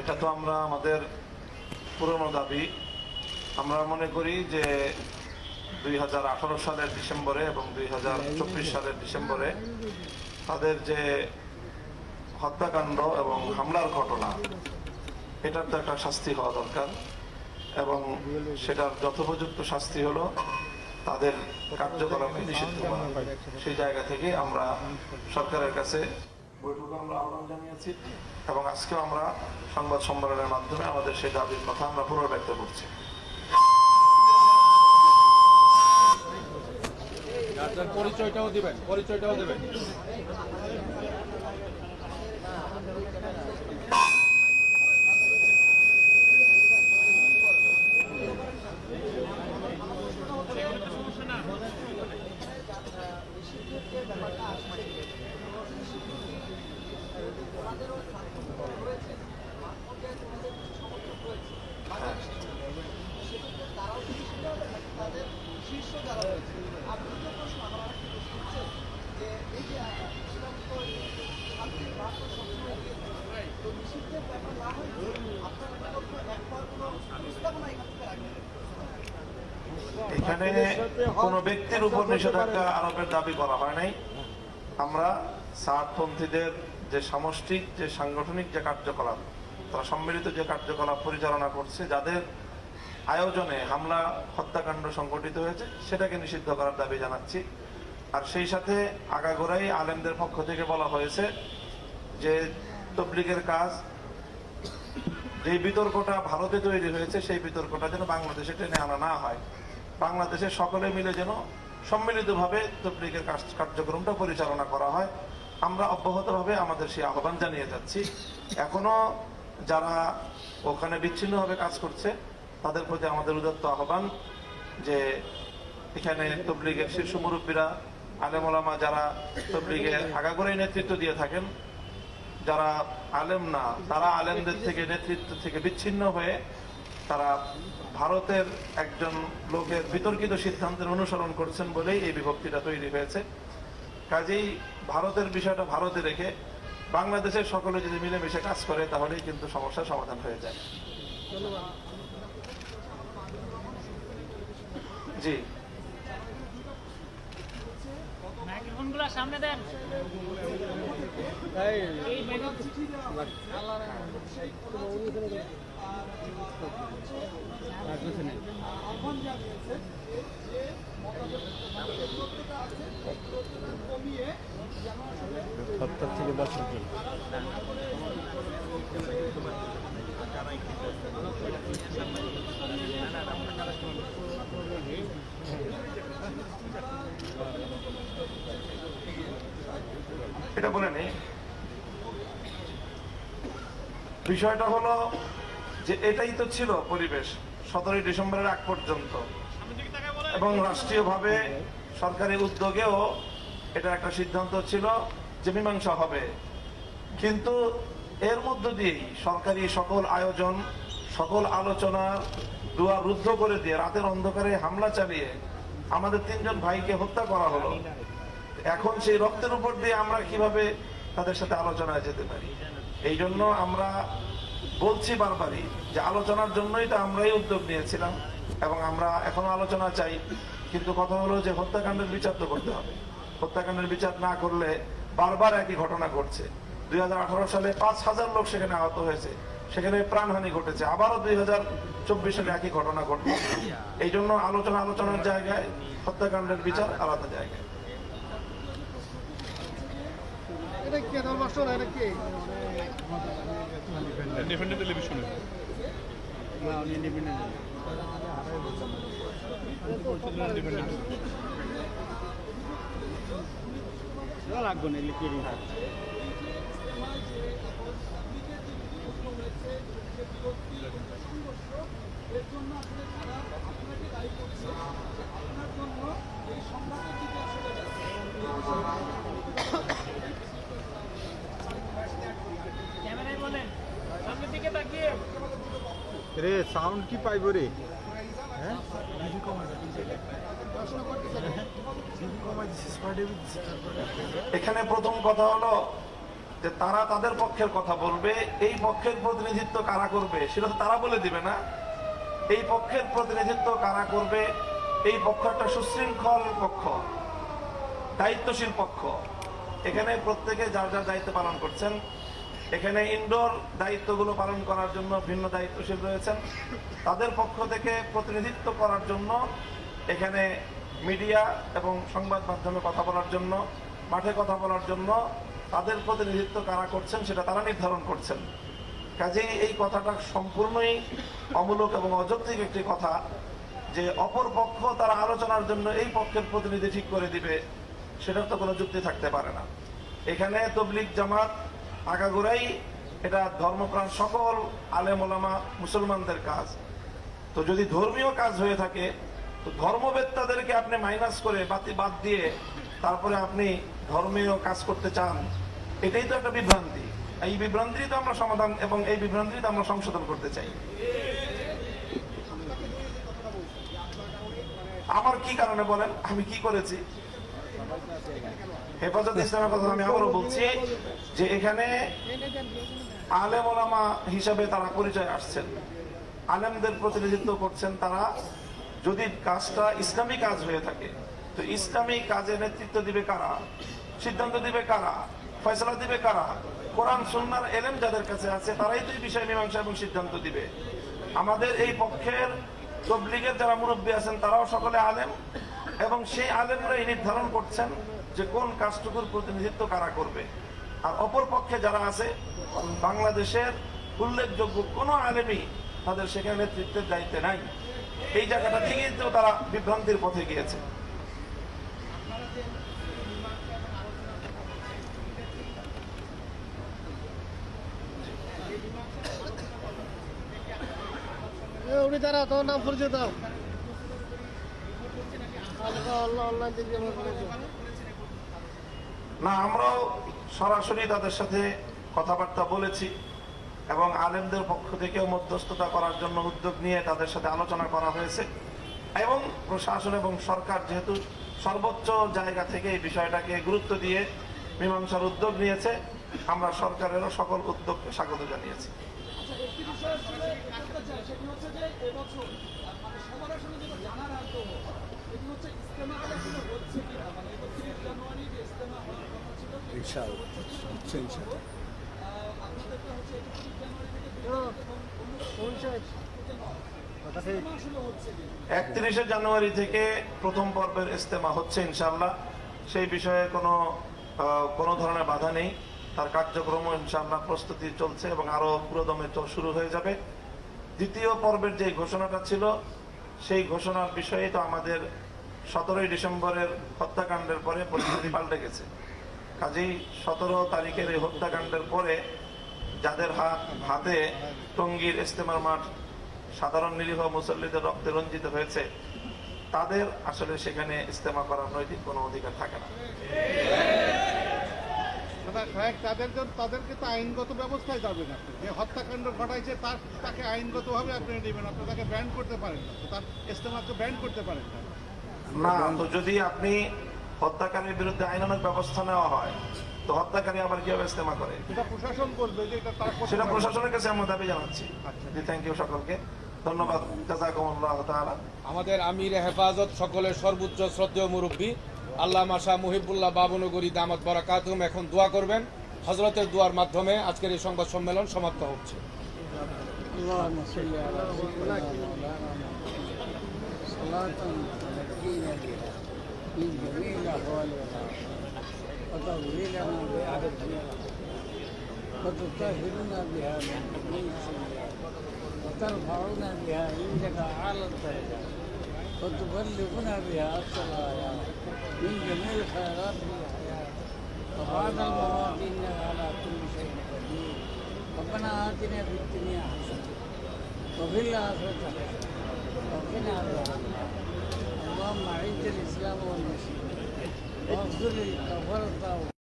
এটা তো আমরা আমাদের পুরনো দাবি। আমরা মনে করি যে দুই হাজার আঠারো সালের ডিসেম্বরে এবং দুই হাজার চব্বিশ সালের ডিসেম্বরে তাদের যে হত্যাকাণ্ড এবং হামলার ঘটনা, এটার তো একটা শাস্তি হওয়া দরকার এবং সেটার যথোপযুক্ত শাস্তি হলো তাদের কার্যকলাপকে নিষিদ্ধ করা। সেই জায়গা থেকে আমরা সরকারের কাছে বৈঠকে আমরা আহ্বান জানিয়েছি এবং আজকেও আমরা সংবাদ সম্মেলনের মাধ্যমে আমাদের সেই দাবির কথা আমরা পুনর্ব্যক্ত করছি। পরিচয়টাও দিবেন, পরিচয়টাও দেবেন। এখানে কোন ব্যক্তির উপর নিষেধাজ্ঞা আরোপের দাবি করা হয় নাই। আমরা সাতপন্থীদের যে সামষ্টিক, যে সাংগঠনিক যে কার্যকলাপ, তারা সম্মিলিত যে কার্যকলাপ পরিচালনা করছে, যাদের আয়োজনে হামলা, হত্যাকাণ্ড সংঘটিত হয়েছে, সেটাকে নিষিদ্ধ করার দাবি জানাচ্ছি। আর সেই সাথে আগাগোড়াই আলেমদের পক্ষ থেকে বলা হয়েছে যে তবলিগের কাজ, যে বিতর্কটা ভারতে তৈরি হয়েছে, সেই বিতর্কটা যেন বাংলাদেশে টেনে আনা না হয়। বাংলাদেশের সকলে মিলে যেন সম্মিলিতভাবে তবলিগের কার্যক্রমটা পরিচালনা করা হয়। আমরা অব্যাহতভাবে আমাদের সেই আহ্বান জানিয়ে যাচ্ছি। এখনও যারা ওখানে বিচ্ছিন্নভাবে কাজ করছে, তাদের প্রতি আমাদের উদত্ত আহ্বান যে এখানে তবলিগের শীর্ষ মুরব্বীরা আলেমোলামা যারা তবলিগের আগাগোড়াই নেতৃত্ব দিয়ে থাকেন, যারা আলেম না, তারা আলেমদের থেকে নেতৃত্ব থেকে বিচ্ছিন্ন হয়ে তারা ভারতের একজন লোকের বিতর্কিত সিদ্ধান্তের অনুসরণ করছেন বলেই এই বিভক্তিটা তৈরি হয়েছে। কাজেই ভারতের বিষয়টা ভারতে রেখে বাংলাদেশের সকলে যদি মিলেমিশে কাজ করে তাহলেই কিন্তু সমস্যার সমাধান হয়ে যায়। জি। মাইক্রোফোনগুলো সামনে দেন। এই সত্তর থেকে বছর। এটা বলে নেই। বিষয়টা হলো যে এটাই তো ছিল পরিবেশ সতেরোই ডিসেম্বরের আগ পর্যন্ত। এবং রাষ্ট্রীয়ভাবে সরকারি উদ্যোগেও এটা একটা সিদ্ধান্ত ছিল যে মীমাংসা হবে। কিন্তু এর মধ্য দিয়েই সরকারি সকল আয়োজন, সকল আলোচনা দুয়ার রুদ্ধ করে দিয়ে রাতের অন্ধকারে হামলা চালিয়ে আমাদের তিনজন ভাইকে হত্যা করা হলো। এখন সেই রক্তের উপর দিয়ে আমরা কীভাবে তাদের সাথে আলোচনায় যেতে পারি? এই জন্য আমরা বলছি বারবারই যে আলোচনার জন্যই তো আমরাই উদ্যোগ নিয়েছিলাম এবং আমরা এখনও আলোচনা চাই। কিন্তু কথা হলো যে হত্যাকাণ্ডের বিচার তো করতে হবে। হত্যাকাণ্ডের বিচার না করলে বারবার একই ঘটনা ঘটছে। দুই হাজার আঠারো সালে পাঁচ হাজার লোক সেখানে আহত হয়েছে। সেখানে প্রাণহানি ঘটেছে। আবারও দুই হাজার চব্বিশ সালে একই ঘটনা ঘটবে এই জন্য আলোচনা আলোচনার জায়গায় হত্যাকাণ্ডের বিচার আলাদা জায়গায়। এটা কে ধর্ম মাস্টার এটা কে? ডিফেন্ডেন্ট টেলিভিশনে লাগবে না লিখিয়ে দিন ক্যামেরায় বলেন সামনের দিকে তাকিয়ে রে সাউন্ড কি পাইব রে? হ্যাঁ? এখানে প্রথম কথা হলো যে তারা তাদের পক্ষের কথা বলবে, এই পক্ষের প্রতিনিধিত্ব কারা করবে সেটা তো তারা বলে দিবে না। এই পক্ষের প্রতিনিধিত্ব কারা করবে, এই পক্ষ একটা সুশৃঙ্খল পক্ষ, দায়িত্বশীল পক্ষ। এখানে প্রত্যেকে যার যার দায়িত্ব পালন করছেন এখানে ইনডোর দায়িত্বগুলো পালন করার জন্য ভিন্ন দায়িত্বশীল রয়েছেন। তাদের পক্ষ থেকে প্রতিনিধিত্ব করার জন্য এখানে মিডিয়া এবং সংবাদ মাধ্যমে কথা বলার জন্য, মাঠে কথা বলার জন্য তাদের প্রতিনিধিত্ব কারা করছেন সেটা তারা নির্ধারণ করছেন। কাজেই এই কথাটা সম্পূর্ণই অমূলক এবং অযৌক্তিক একটি কথা যে অপর পক্ষ তারা আলোচনার জন্য এই পক্ষের প্রতিনিধি ঠিক করে দিবে, সেটার তো কোনো যুক্তি থাকতে পারে না। এখানে তবলিক জামাত আগাগোড়াই এটা ধর্মপ্রাণ সকল আলেম ওলামা মুসলমানদের কাজ। তো যদি ধর্মীয় কাজ হয়ে থাকে, তো ধর্মবেত্তাদেরকে আপনি মাইনাস করে বাতি, বাদ দিয়ে তারপরে আপনি ধর্মীয় কাজ করতে চান, এটাই তো একটা বিভ্রান্তি। এই বিভ্রান্তি তো আমরা সমাধান এবং এই বিভ্রান্তি তো আমরা সংশোধন করতে চাই। আমার কি কারণে বলেন? আমি কি করেছি? হেফাজত ইসলামের কথা আমি আবারও বলছি যে এখানে আলেম ওলামা হিসাবে তারা পরিচয় আসছেন। আলেমদের প্রতিনিধিত্ব করছেন তারা। যদি কাজটা ইসলামী কাজ হয়ে থাকে, তো ইসলামী কাজে নেতৃত্ব দিবে কারা? সিদ্ধান্ত দিবে কারা? ফয়সলা দিবে কারা? কোরআন, সুন্নার এলেম যাদের কাছে আছে, তারাই তো এই বিষয় মীমাংসা এবং সিদ্ধান্ত দিবে। আমাদের এই পক্ষের তবলিগের যারা মুরব্বী আছেন, তারাও সকলে আলেম। এবং সেই আলেমরাই নির্ধারণ করছেন যে কোন কাজটুকুর প্রতিনিধিত্ব কারা করবে। আর অপর পক্ষে যারা আছে, বাংলাদেশের উল্লেখযোগ্য কোনো আলেমই তাদের সেখানে নেতৃত্বের দায়িত্বে নাই। এই জায়গাটা থেকেই তো তারা বিভ্রান্তির পথে গিয়েছে। উনি তারা তোর নাম পরিচয় না, আমরাও সরাসরি তাদের সাথে কথাবার্তা বলেছি এবং আলেমদের পক্ষ থেকেও মধ্যস্থতা করার জন্য উদ্যোগ নিয়ে তাদের সাথে আলোচনা করা হয়েছে। এবং প্রশাসন এবং সরকার যেহেতু সর্বোচ্চ জায়গা থেকে এই বিষয়টাকে গুরুত্ব দিয়ে মীমাংসার উদ্যোগ নিয়েছে, আমরা সরকারেরও সকল উদ্যোগকে স্বাগত জানিয়েছি। একত্রিশে জানুয়ারি থেকে প্রথম পর্বের ইস্তেমা হচ্ছে ইনশাল্লাহ সেই বিষয়ে কোনো কোনো ধরনের বাধা নেই। তার কার্যক্রম ইনশাল্লাহ প্রস্তুতি চলছে এবং আরও পুরোদমে শুরু হয়ে যাবে। দ্বিতীয় পর্বের যে ঘোষণাটা ছিল, সেই ঘোষণার বিষয়ে তো আমাদের সতেরোই ডিসেম্বরের হত্যাকাণ্ডের পরে পরিস্থিতি পাল্টে গেছে। কাজেই সতেরো তারিখের এই হত্যাকাণ্ডের পরে যাদের হাত হাতে টঙ্গীর ইস্তেমার মাঠ সাধারণ নিরীহ মুসল্লিদের রক্তে রঞ্জিত হয়েছে তাদের আসলে সেখানে ইস্তেমা করার নৈতিক কোনো অধিকার থাকে না। তাদের তাদেরকে তো আইনগত ব্যবস্থায় যাবেন আপনি। যে হত্যাকাণ্ড ঘটাইছে তার তাকে আইনগতভাবে আপনি নেবেন আপনি তাকে ব্যান করতে পারেন না তার ইস্তেমাকে ব্যান করতে পারেন না। না তো যদি আপনি হত্যাকারীর বিরুদ্ধে আইনানুগ ব্যবস্থা নেওয়া হয় তো হত্যাকারী আবার কিভাবে ইস্তেমা করে সেটা প্রশাসন করবে যে এটা তার করতে সেটা পারবে না। প্রশাসনের কাছে আমরা দাবি জানাচ্ছি জি থ্যাংক ইউ সকলকে ধন্যবাদ জাজাকুমুল্লাহ তাআলা আমাদের আমির হেফাজত সকলের সর্বোচ্চ শ্রদ্ধেয় মুরব্বী আল্লাহ মাসা মুহিবুল্লাহ বাবনগরী দামাত বারাকাতুম এখন দোয়া করবেন হজরতের দোয়ার মাধ্যমে আজকের এই সংবাদ সম্মেলন সমাপ্ত হচ্ছে اللهم صل على سيدنا مولانا محمد صلاة وتغفر لنا بها وتطهرنا بها وترفعنا بها عندك أعلى الدرجات وتبلغنا بها الغايات من جميع الخيرات في الحياة وبعد الممات إنك على كل شيء قدير ربنا آتنا في الدنيا حسنة وفي الآخرة حسنة وقنا عذاب النار اللهم أعز الإسلام والمسلمين. واغفر للكفرة